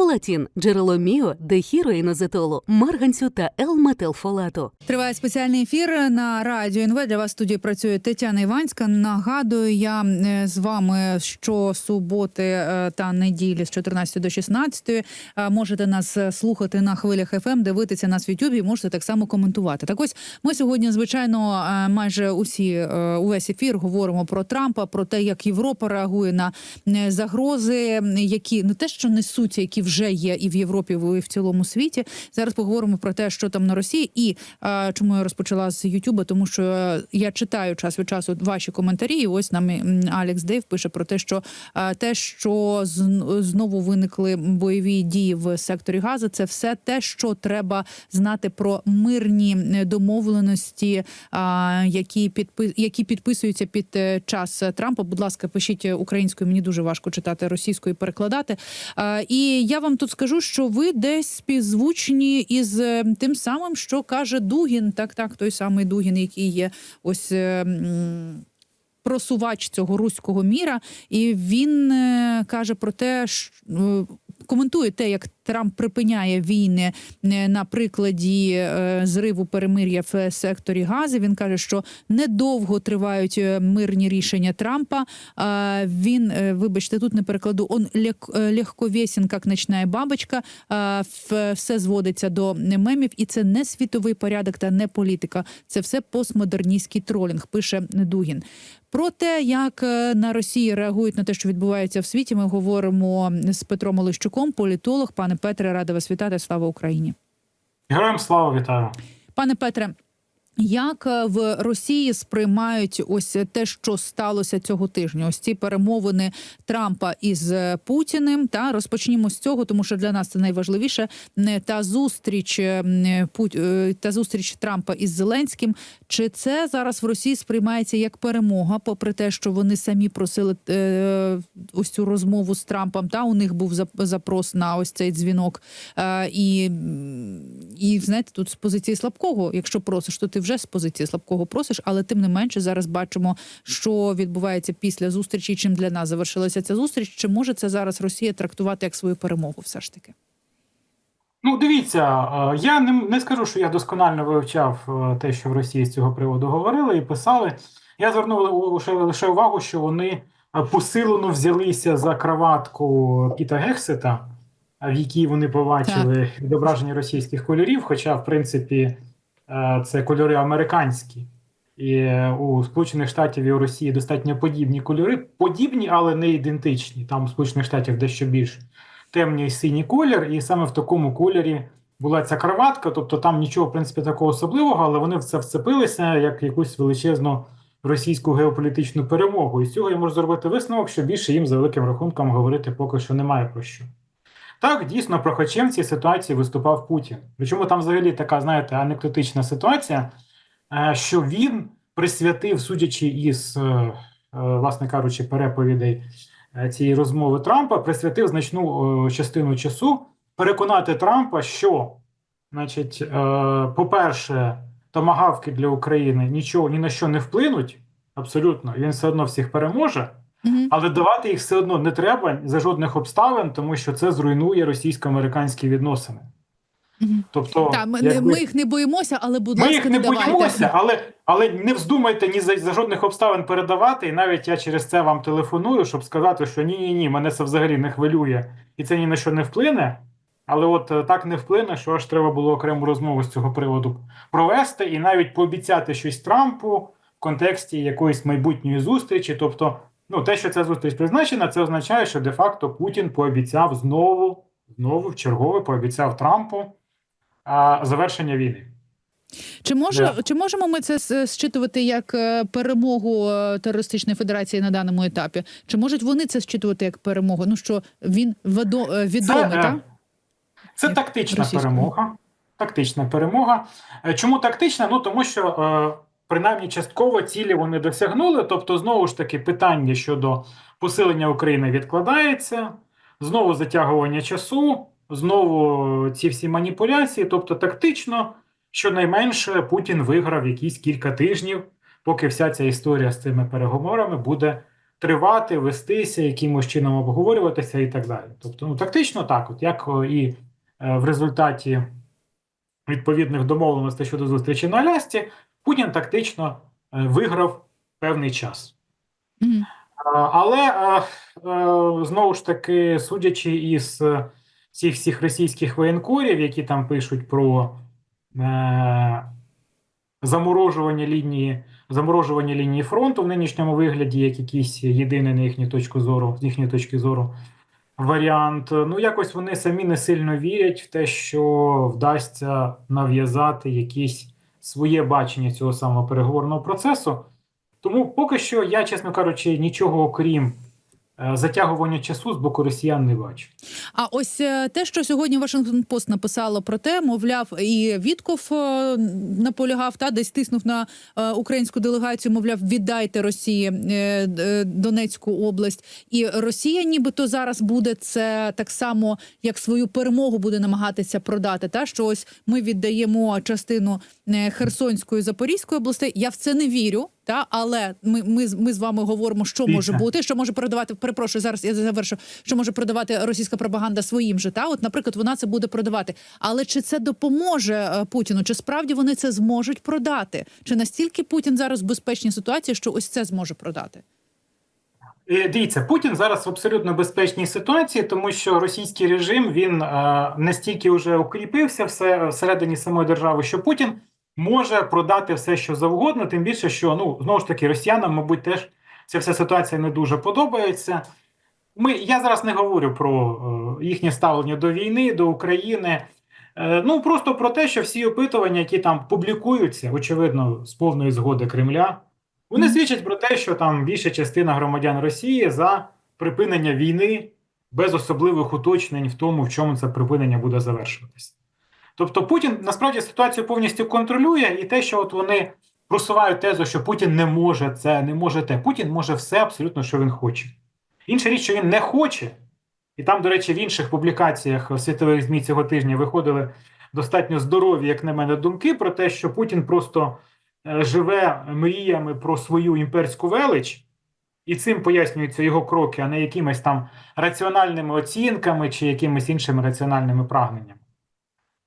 Фолатін – джерело міо, дехіроїнозетолу, марганцю та Л-метилфолату. Триває спеціальний ефір на радіо НВ. Для вас в студії працює Тетяна Іванська. Нагадую, я е, з вами щосуботи е, та неділі з 14 до 16. Е, Можете нас слухати на хвилях ФМ, дивитися нас в Ютубі. Можете так само коментувати. Так ось ми сьогодні, звичайно, майже усі увесь ефір говоримо про Трампа, про те, як Європа реагує на загрози, які не те, що несуться, які вже є і в Європі, і в цілому світі. Зараз поговоримо про те, що там на Росії, і е, чому я розпочала з Ютуба, тому що е, я читаю час від часу ваші коментарі. І ось нам Алекс Дейв пише про те, що е, те, що зн- знову виникли бойові дії в секторі Гази, це все те, що треба знати про мирні е, домовленості, а, які підпи... які підписуються під час Трампа. Будь ласка, пишіть українською. Мені дуже важко читати російською і перекладати. А, І я вам тут скажу, що ви десь співзвучні із е, тим самим, що каже Дугін. Так, так, той самий Дугін, який є ось. е, Просувач цього руського міра, і він е, каже про те, що коментує те, як Трамп припиняє війни е, на прикладі е, зриву перемир'я в секторі Гази. Він каже, що недовго тривають е, мирні рішення Трампа. Він, вибачте, тут не перекладу. Он лег- легковесен, як ночна бабочка. Все зводиться до мемів, і це не світовий порядок та не політика. Це все постмодерністський тролінг. Пише Дугін. Про те, як на Росії реагують на те, що відбувається в світі, ми говоримо з Петром Олещуком, політолог. Пане Петре, рада вас вітати. Слава Україні. Героям слава вітаю. Пане Петре, як е, в Росії сприймають ось те, що сталося цього тижня? Ось ці перемовини Трампа із е, Путіним. Та розпочнімо з цього, тому що для нас це найважливіше. Та зустріч е, Пут... е, та зустріч Трампа із Зеленським. Чи це зараз в Росії сприймається як перемога, попри те, що вони самі просили ось цю розмову з Трампом? Та у них був запрос на ось цей дзвінок. І, і знаєте, тут з позиції слабкого, якщо просиш, то ти вже з позиції слабкого просиш, але тим не менше зараз бачимо, що відбувається після зустрічі. Чим для нас завершилася ця зустріч? Чи може це зараз Росія трактувати як свою перемогу? Все ж таки? Ну, дивіться, е, я не, не скажу, що я досконально вивчав е, те, що в Росії з цього приводу говорили і писали. Я звернув лише, лише увагу, що вони е, посилено взялися за краватку Піта Гексета, в якій вони побачили відображення російських кольорів, хоча, в принципі, це кольори американські. І е, у Сполучених Штатів і у Росії достатньо подібні кольори, подібні, але не ідентичні. Там у Сполучених Штатів дещо більше темний синій колір, і саме в такому кольорі була ця краватка. Тобто там нічого, в принципі, такого особливого, але вони в це вцепилися як якусь величезну російську геополітичну перемогу. І з цього я можу зробити висновок, що більше їм за великим рахунком говорити поки що немає про що. Так, дійсно, прохачем в цій ситуації виступав Путін. Причому там взагалі така, знаєте, анекдотична ситуація, е, що він присвятив, судячи із, е, е, власне кажучи, переповідей цієї розмови Трампа, присвятив значну частину часу переконати Трампа, що, значить, по-перше, томагавки для України нічого ні на що не вплинуть. Абсолютно, він все одно всіх переможе, Угу. але давати їх все одно не треба за жодних обставин, тому що це зруйнує російсько-американські відносини. Угу. Тобто, Так, ми, якби- ми їх не боїмося, але будь ми ласка, їх не не давайте. боїмося, але, але не вздумайте ні за, за жодних обставин передавати. І навіть я через це вам телефоную, щоб сказати, що ні, ні, ні, мене це взагалі не хвилює, і це ні на що не вплине. Але от е, так не вплине, що аж треба було окрему розмову з цього приводу провести, і навіть пообіцяти щось Трампу в контексті якоїсь майбутньої зустрічі. Тобто, ну те, що ця зустріч призначена, це означає, що де-факто Путін пообіцяв знову, знову в чергове пообіцяв Трампу а, завершення війни. Чи може Да. чи можемо ми це зчитувати як е, перемогу е, терористичної федерації на даному етапі? Чи можуть вони це зчитувати як перемогу? Ну що він е, відомий, Це, е, так? Це Як тактична перемога. Тактична перемога. Чому тактична? Ну тому що принаймні частково цілі вони досягнули. Тобто, знову ж таки, питання щодо посилення України відкладається, знову затягування часу, знову ці всі маніпуляції. Тобто, тактично, щонайменше, Путін виграв якісь кілька тижнів, поки вся ця історія з цими переговорами буде тривати, вестися, якимось чином обговорюватися і так далі. Тобто, ну, тактично так, от як і е, в результаті відповідних домовленостей щодо зустрічі на Алясці, Путін тактично е, виграв певний час. Але е, е, знову ж таки, судячи із цих всіх російських воєнкорів, які там пишуть про заморожування лінії, заморожування лінії фронту в нинішньому вигляді, як якийсь єдиний на їхню точку зору, з їхньої точки зору, варіант. Ну, якось вони самі не сильно вірять в те, що вдасться нав'язати якесь своє бачення цього самого переговорного процесу. Тому поки що я, чесно кажучи, нічого окрім затягування часу з боку росіян не бачу. А ось е, те, що сьогодні Вашингтон Пост написало про те, мовляв, і Вітков е, наполягав та десь тиснув на е, українську делегацію, мовляв, віддайте Росії е, Донецьку область, і Росія, нібито зараз буде це так само, як свою перемогу буде намагатися продати. Та що ось ми віддаємо частину е, Херсонської Запорізької областей. Я в це не вірю. Та але ми, ми, з- ми з вами говоримо, що може бути, що може продавати. Перепрошую, зараз я завершу, що може продавати російська пропаганда своїм же. Та от, наприклад, вона це буде продавати. Але чи це допоможе е, Путіну? Чи справді вони це зможуть продати? Чи настільки Путін зараз в безпечній ситуації, що ось це зможе продати? Е, Дивіться, Путін зараз в абсолютно безпечній ситуації, тому що російський режим він е, настільки вже укріпився все всередині самої держави, що Путін може продати все, що завгодно. Тим більше, що ну знову ж таки росіянам, мабуть, теж ця вся ситуація не дуже подобається. Ми я зараз не говорю про е, їхнє ставлення до війни, до України. Е, ну просто про те, що всі опитування, які там публікуються, очевидно, з повної згоди Кремля. Вони свідчать про те, що там більша частина громадян Росії за припинення війни без особливих уточнень в тому, в чому це припинення буде завершуватися. Тобто Путін насправді ситуацію повністю контролює, і те, що от вони просувають тезу, що Путін не може це, не може те. Путін може все абсолютно, що він хоче. Інша річ, що він не хоче, і там, до речі, в інших публікаціях світових ЗМІ цього тижня виходили достатньо здорові, як на мене, думки про те, що Путін просто е, живе мріями про свою імперську велич, і цим пояснюються його кроки, а не якимись там раціональними оцінками чи якимись іншими раціональними прагненнями.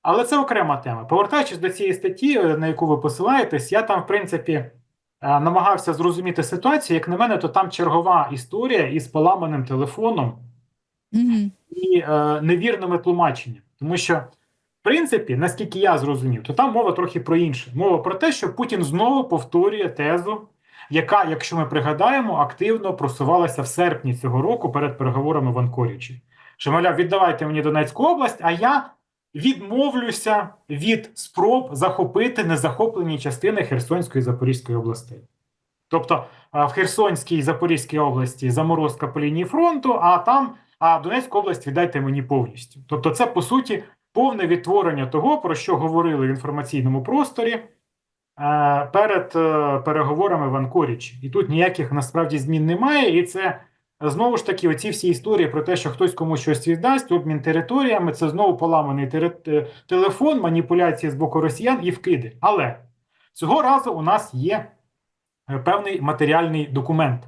Але це окрема тема. Повертаючись до цієї статті, е, на яку ви посилаєтесь, я там, в принципі, е, намагався зрозуміти ситуацію. Як на мене, то там чергова історія із поламаним телефоном Угу. і е, невірними тлумаченнями. Тому що, в принципі, наскільки я зрозумів, то там мова трохи про інше. Мова про те, що Путін знову повторює тезу, яка, якщо ми пригадаємо, активно просувалася в серпні цього року перед переговорами в Анкорічі. Що, мовляв, віддавайте мені Донецьку область, а я відмовлюся від спроб захопити незахоплені частини Херсонської і Запорізької областей. Тобто в Херсонській і Запорізькій області заморозка по лінії фронту, а там а Донецьку область віддайте мені повністю. Тобто, це по суті повне відтворення того, про що говорили в інформаційному просторі е, перед е, переговорами в Анкорічі. І тут ніяких насправді змін немає. І це е, знову ж таки оці всі історії про те, що хтось комусь щось віддасть, обмін територіями, це знову поламаний е, телефон, маніпуляції з боку росіян і вкиди. Але цього разу у нас є е, певний матеріальний документ.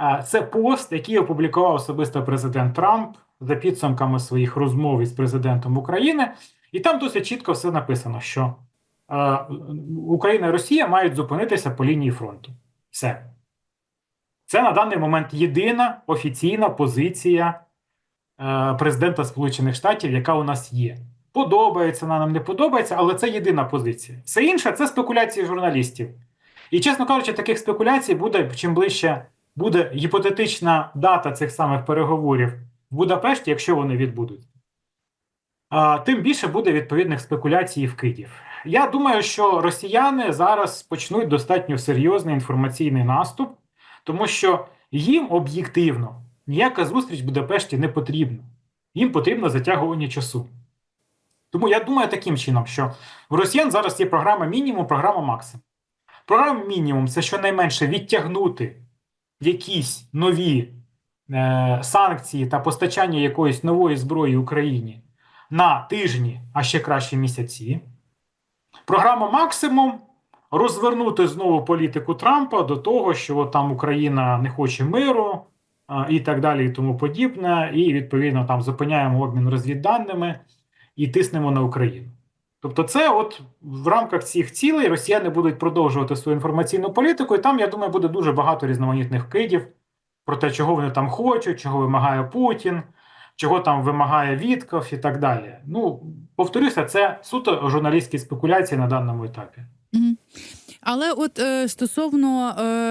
Е, Це пост, який опублікував особисто президент Трамп за підсумками своїх розмов із президентом України, і там досить чітко все написано, що Україна і Росія мають зупинитися по лінії фронту. Все. Це на даний момент єдина офіційна позиція е, президента Сполучених Штатів, яка у нас є. Подобається вона нам не подобається, але це єдина позиція. Все інше це спекуляції журналістів. І, чесно кажучи, таких спекуляцій буде чим ближче буде гіпотетична дата цих самих переговорів в Будапешті, якщо вони відбудуть. Тим більше буде відповідних спекуляцій і вкидів. Я думаю, що росіяни зараз почнуть достатньо серйозний інформаційний наступ, тому що їм об'єктивно ніяка зустріч в Будапешті не потрібна. Їм потрібно затягування часу. Тому я думаю таким чином, що в росіян зараз є програма мінімум, програма максимум. Програма мінімум це щонайменше відтягнути якісь нові е, санкції та постачання якоїсь нової зброї Україні на тижні, а ще краще місяці. Програма максимум розвернути знову політику Трампа до того, що там Україна не хоче миру і так далі, і тому подібне, і відповідно там зупиняємо обмін розвідданими і тиснемо на Україну. Тобто, це от в рамках цих цілей росіяни будуть продовжувати свою інформаційну політику, і там, я думаю, буде дуже багато різноманітних вкидів про те, чого вони там хочуть, чого вимагає Путін, чого там вимагає Вітков і так далі. Ну, повторюся, це суто журналістські спекуляції на даному етапі. Але от е, стосовно,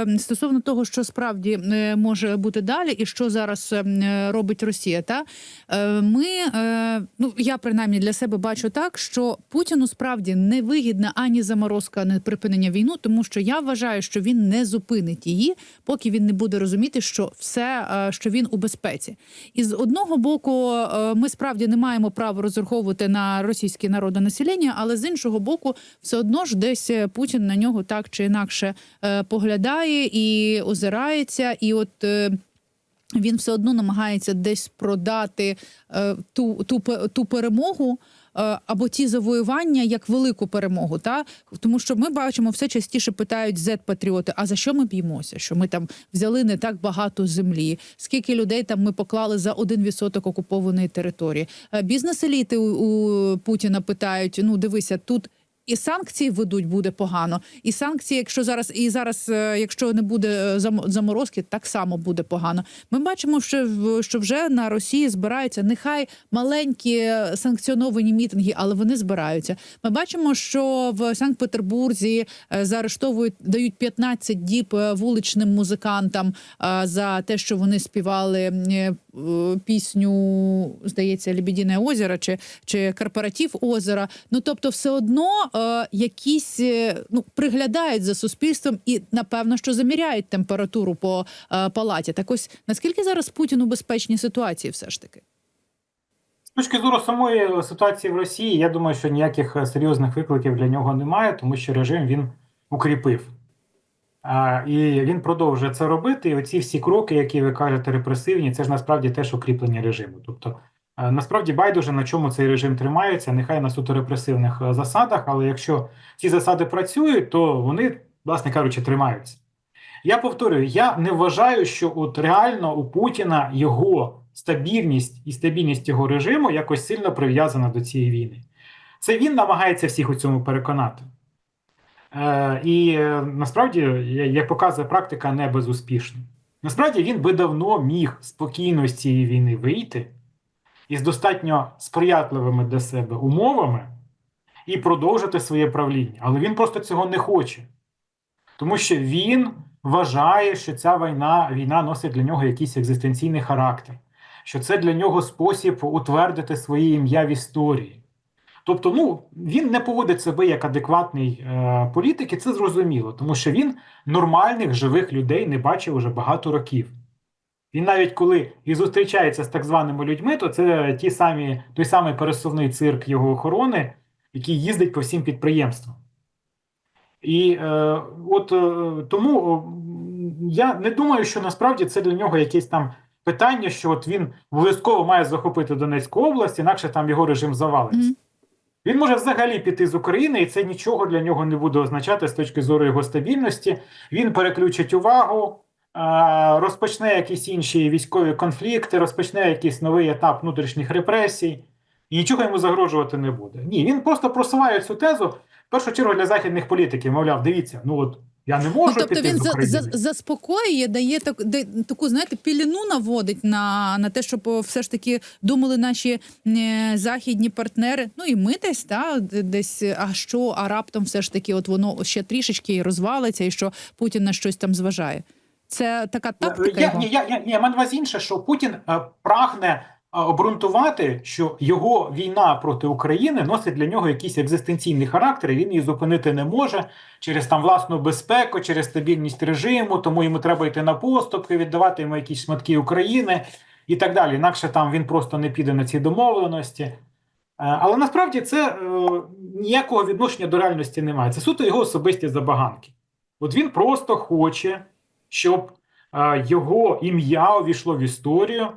е, стосовно того, що справді е, може бути далі, і що зараз е, робить Росія, та е, ми е, ну я принаймні для себе бачу так, що Путіну справді не вигідна ані заморозка, ані припинення війну, тому що я вважаю, що він не зупинить її, поки він не буде розуміти, що все, е, що він у безпеці. І з одного боку, е, ми справді не маємо права розраховувати на російське народонаселення, але з іншого боку, все одно ж десь е, Путін на нього так чи інакше е, поглядає і озирається, і от. е, Він все одно намагається десь продати е, ту, ту, ту перемогу е, або ті завоювання як велику перемогу. Та тому, що ми бачимо, все частіше питають зет-патріоти: а за що ми б'ємося? Що ми там взяли не так багато землі? Скільки людей там ми поклали за один відсоток окупованої території? Е, Бізнес-еліти у, у Путіна питають: ну дивися, тут. І санкції ведуть буде погано, і санкції, якщо зараз і зараз, е, якщо не буде е, заморозки, так само буде погано. Ми бачимо, що що вже на Росії збираються нехай маленькі санкціоновані мітинги, але вони збираються. Ми бачимо, що в Санкт-Петербурзі е, заарештовують дають 15 діб вуличним музикантам за те, що вони співали пісню, здається, Лебедіне озеро чи, чи корпоратив озера. Ну тобто, все одно е, якісь е, ну приглядають за суспільством і напевно, що заміряють температуру по е, палаті. Так ось наскільки зараз Путін у безпечній ситуації, все ж таки. З точки зору самої ситуації в Росії, я думаю, що ніяких е, серйозних викликів для нього немає, тому що режим він укріпив. І він продовжує це робити. І оці всі кроки, які ви кажете, репресивні, це ж насправді теж укріплення режиму. Тобто, насправді байдуже на чому цей режим тримається, нехай на суто репресивних е, засадах, але якщо ці засади працюють, то вони, власне кажучи, тримаються. Я повторюю, я не вважаю, що от реально у Путіна його стабільність і стабільність його режиму якось сильно прив'язана до цієї війни. Це він намагається всіх у цьому переконати. Е, і е, насправді, як показує практика, не безуспішно. Насправді він би давно міг спокійно з цієї війни вийти із достатньо сприятливими для себе умовами і продовжити своє правління. Але він просто цього не хоче. Тому що він вважає, що ця війна, війна носить для нього якийсь екзистенційний характер, що це для нього спосіб утвердити своє ім'я в історії. Тобто, ну, він не поводить себе як адекватний е, політик, і це зрозуміло, тому що він нормальних живих людей не бачив уже багато років. Він навіть коли і зустрічається з так званими людьми, то це ті самі, той самий пересувний цирк його охорони, який їздить по всім підприємствам. І е, от е, тому м, я не думаю, що насправді це для нього якесь там питання, що от він обов'язково має захопити Донецьку область, інакше там його режим завалиться. Він може взагалі піти з України, і це нічого для нього не буде означати з точки зору його стабільності. Він переключить увагу, розпочне якісь інші військові конфлікти, розпочне якийсь новий етап внутрішніх репресій, і нічого йому загрожувати не буде. Ні, він просто просуває цю тезу в першу чергу для західних політиків. Мовляв, дивіться, ну от я не можу Ну, тобто піти він з за, заспокоює, дає так, де, таку, знаєте, піліну наводить на, на те, щоб все ж таки думали наші е, західні партнери. Ну і ми десь, та, десь, а що, а раптом все ж таки, от воно ще трішечки розвалиться, і що Путін на щось там зважає. Це така тактика. Я, ні, я, я, ні, я маю на увазі інше, що Путін е, прагне е, обґрунтувати, що його війна проти України носить для нього якийсь екзистенційний характер, і він її зупинити не може через там власну безпеку, через стабільність режиму, тому йому треба йти на поступки, віддавати йому якісь шматки України і так далі. Інакше там він просто не піде на ці домовленості. Е, Але насправді це е, ніякого відношення до реальності немає. Це суто його особисті забаганки. От він просто хоче, щоб е, його ім'я увійшло в історію,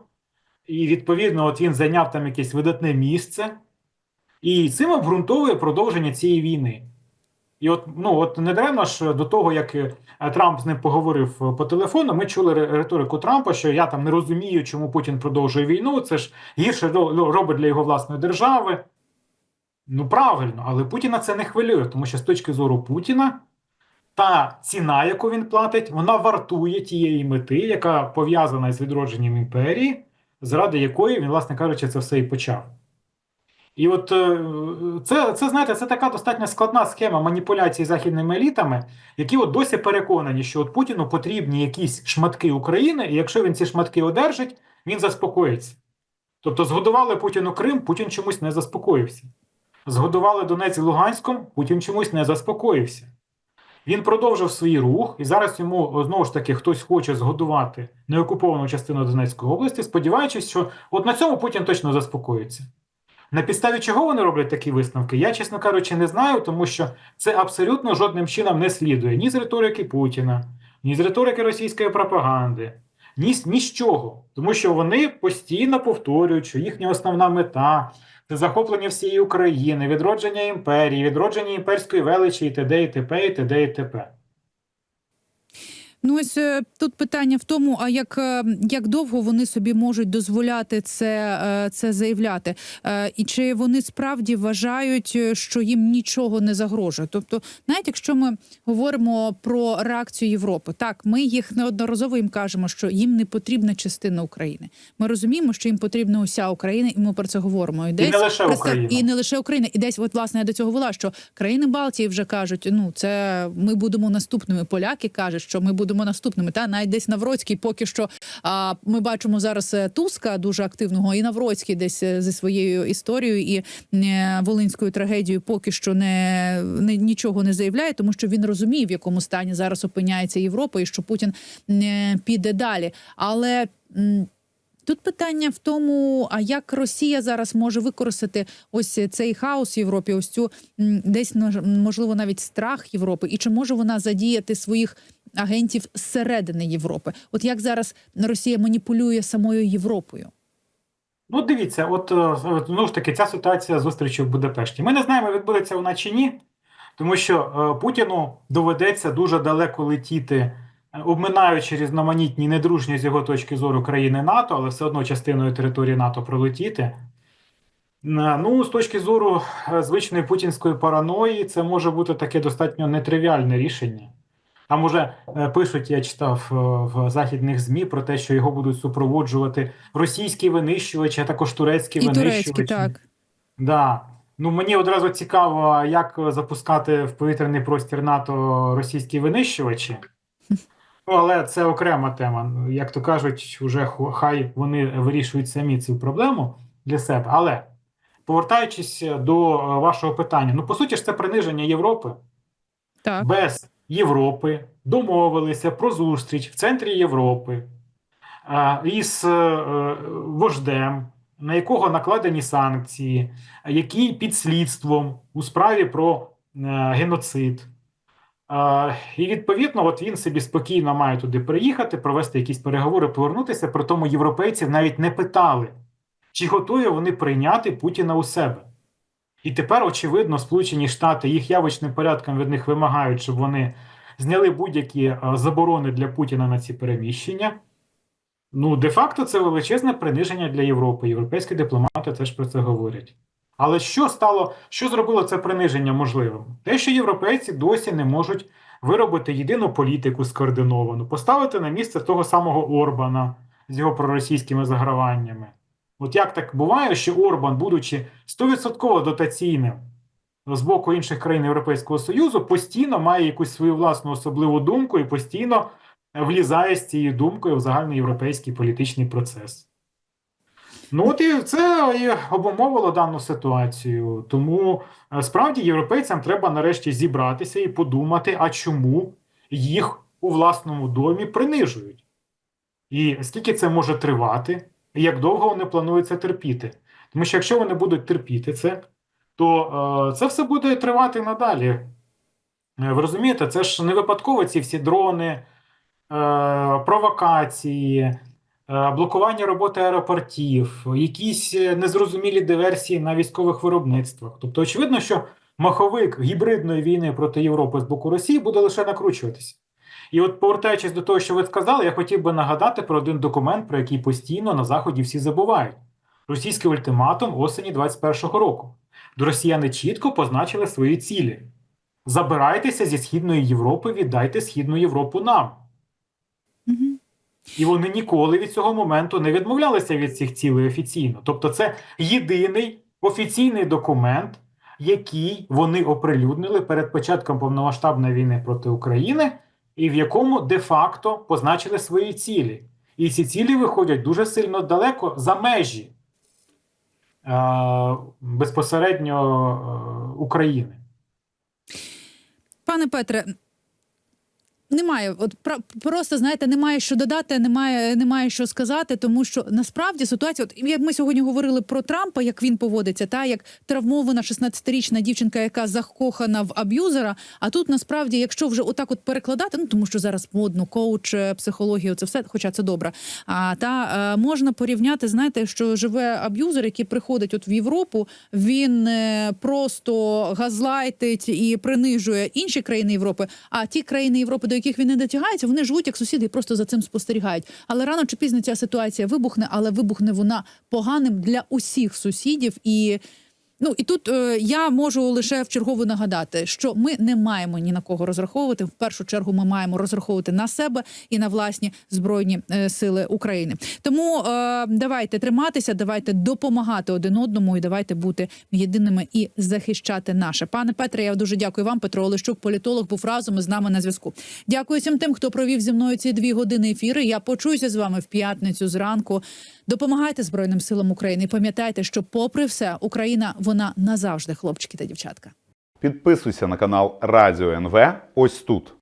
і відповідно, от він зайняв там якесь видатне місце, і цим обґрунтовує продовження цієї війни. І от, ну, от недаремно ж до того, як е, Трамп з ним поговорив е, по телефону, ми чули риторику Трампа, що я там не розумію, чому Путін продовжує війну. Це ж гірше робить для його власної держави. Ну, правильно, але Путіна це не хвилює, тому що з точки зору Путіна та ціна, яку він платить, вона вартує тієї мети, яка пов'язана з відродженням імперії, заради якої він, власне кажучи, це все і почав. І от е, це, це, знаєте, це така достатньо складна схема маніпуляції західними елітами, які от досі переконані, що от Путіну потрібні якісь шматки України, і якщо він ці шматки одержить, він заспокоїться. Тобто згодували Путіну Крим, Путін чомусь не заспокоївся. Згодували Донець Луганськом, Путін чомусь не заспокоївся. Він продовжив свій рух, і зараз йому знову ж таки хтось хоче згодувати неокуповану частину Донецької області, сподіваючись, що от на цьому Путін точно заспокоїться. На підставі чого вони роблять такі висновки, я, чесно кажучи, не знаю, тому що це абсолютно жодним чином не слідує ні з риторики Путіна, ні з риторики російської пропаганди, ні, ні з чого. Тому що вони постійно повторюють, що їхня основна мета захоплення всієї України, відродження імперії, відродження імперської величі і т.д. і т.п. і т.д. і т.п. Ну ось е, тут питання в тому: а як, е, як довго вони собі можуть дозволяти це, е, це заявляти? І чи вони справді вважають, що їм нічого не загрожує? Тобто, навіть якщо ми говоримо про реакцію Європи, так ми їх неодноразово їм кажемо, що їм не потрібна частина України. Ми розуміємо, що їм потрібна уся Україна, і ми про це говоримо. І, десь не лише Україна. і не лише Україна, і десь, от власне, я до цього вела, що країни Балтії вже кажуть: ну це ми будемо наступними. Поляки кажуть, що ми будемо наступними. Та навіть десь Навроцький поки що. А ми бачимо зараз е, Туска дуже активного, і Навроцький десь е, зі своєю історією і е, волинською трагедією поки що не, не нічого не заявляє, тому що він розуміє, в якому стані зараз опиняється Європа, і що Путін не піде далі. Але Тут питання в тому, а як Росія зараз може використати ось цей хаос в Європі, ось цю десь можливо навіть страх Європи, і чи може вона задіяти своїх агентів зсередини Європи? От як зараз Росія маніпулює самою Європою? Ну, дивіться, от е, знову ж таки, ця ситуація зустрічі в Будапешті. Ми не знаємо, відбудеться вона чи ні, тому що е, Путіну доведеться дуже далеко летіти, обминаючи різноманітні недружні з його точки зору країни НАТО, але все одно частиною території НАТО пролетіти. Е, Ну, з точки зору е, звичної путінської параної, це може бути таке достатньо нетривіальне рішення. Там уже е, пишуть, я читав в західних ЗМІ про те, що його будуть супроводжувати російські винищувачі, а також турецькі І винищувачі. турецькі, так. Да. Ну, мені одразу цікаво, як запускати в повітряний простір НАТО російські винищувачі. Ну, але це окрема тема. Як то кажуть, ху- хай вони вирішують самі цю проблему для себе. Але повертаючись до е, вашого питання, ну по суті ж це приниження Європи Так. без Європи домовилися про зустріч в центрі Європи із е, е, вождем, на якого накладені санкції, який під слідством у справі про е, геноцид. І відповідно, от він собі спокійно має туди приїхати, провести якісь переговори, повернутися. При тому європейців навіть не питали, чи готові вони прийняти Путіна у себе. І тепер, очевидно, Сполучені Штати їх явочним порядком від них вимагають, щоб вони зняли будь-які е, заборони для Путіна на ці переміщення. Ну, де-факто, це величезне приниження для Європи. Європейські дипломати теж про це говорять. Але що стало, що зробило це приниження можливим? Те, що європейці досі не можуть виробити єдину політику скоординовану, поставити на місце того самого Орбана з його проросійськими заграваннями. От як так буває, що Орбан, будучи 100% дотаційним з боку інших країн Європейського Союзу, постійно має якусь свою власну особливу думку і постійно влізає з цією думкою в загальний європейський політичний процес. Ну, от і це і обумовило дану ситуацію. Тому е, справді європейцям треба нарешті зібратися і подумати, а чому їх у власному домі принижують. І скільки це може тривати, і як довго вони планують це терпіти. Тому що якщо вони будуть терпіти це, то е, це все буде тривати надалі. Е, Ви розумієте, це ж не випадково ці всі дрони, е, провокації, блокування роботи аеропортів, якісь е, незрозумілі диверсії на військових виробництвах. Тобто, очевидно, що маховик гібридної війни проти Європи з боку Росії буде лише накручуватися. І от, повертаючись до того, що ви сказали, я хотів би нагадати про один документ, про який постійно на Заході всі забувають: російський ультиматум осені 21-го року. Росіяни чітко позначили свої цілі: забирайтеся зі Східної Європи, віддайте Східну Європу нам. І вони ніколи від цього моменту не відмовлялися від цих цілей офіційно. Тобто, це єдиний офіційний документ, який вони оприлюднили перед початком повномасштабної війни проти України, і в якому де-факто позначили свої цілі. І ці цілі виходять дуже сильно далеко за межі е, безпосередньо е, України. Пане Петре. Немає, от просто знаєте, немає що додати, немає, немає що сказати, тому що насправді ситуація, от як ми сьогодні говорили про Трампа, як він поводиться, та як травмована 16-річна дівчинка, яка закохана в аб'юзера. А тут насправді, якщо вже отак от перекладати, ну тому що зараз модно коуч, е, психологію, це все, хоча це добре. А та е, можна порівняти, знаєте, що живе аб'юзер, який приходить от в Європу, він е, просто газлайтить і принижує інші країни Європи. А ті країни Європи, до яких він не дотягається, вони живуть як сусіди і просто за цим спостерігають. Але рано чи пізно ця ситуація вибухне, але вибухне вона поганим для усіх сусідів і. Ну і тут е, я можу лише в чергову нагадати, що ми не маємо ні на кого розраховувати. В першу чергу ми маємо розраховувати на себе і на власні збройні е, сили України. Тому е, давайте триматися, давайте допомагати один одному і давайте бути єдиними і захищати наше. Пане Петре, я дуже дякую вам. Петро Олещук, політолог, був разом із нами на зв'язку. Дякую всім тим, хто провів зі мною ці дві години ефіри. Я почуюся з вами в п'ятницю зранку. Допомагайте Збройним силам України. Пам'ятайте, що, попри все, Україна вона назавжди, хлопчики та дівчатка. Підписуйся на канал Радіо НВ ось тут.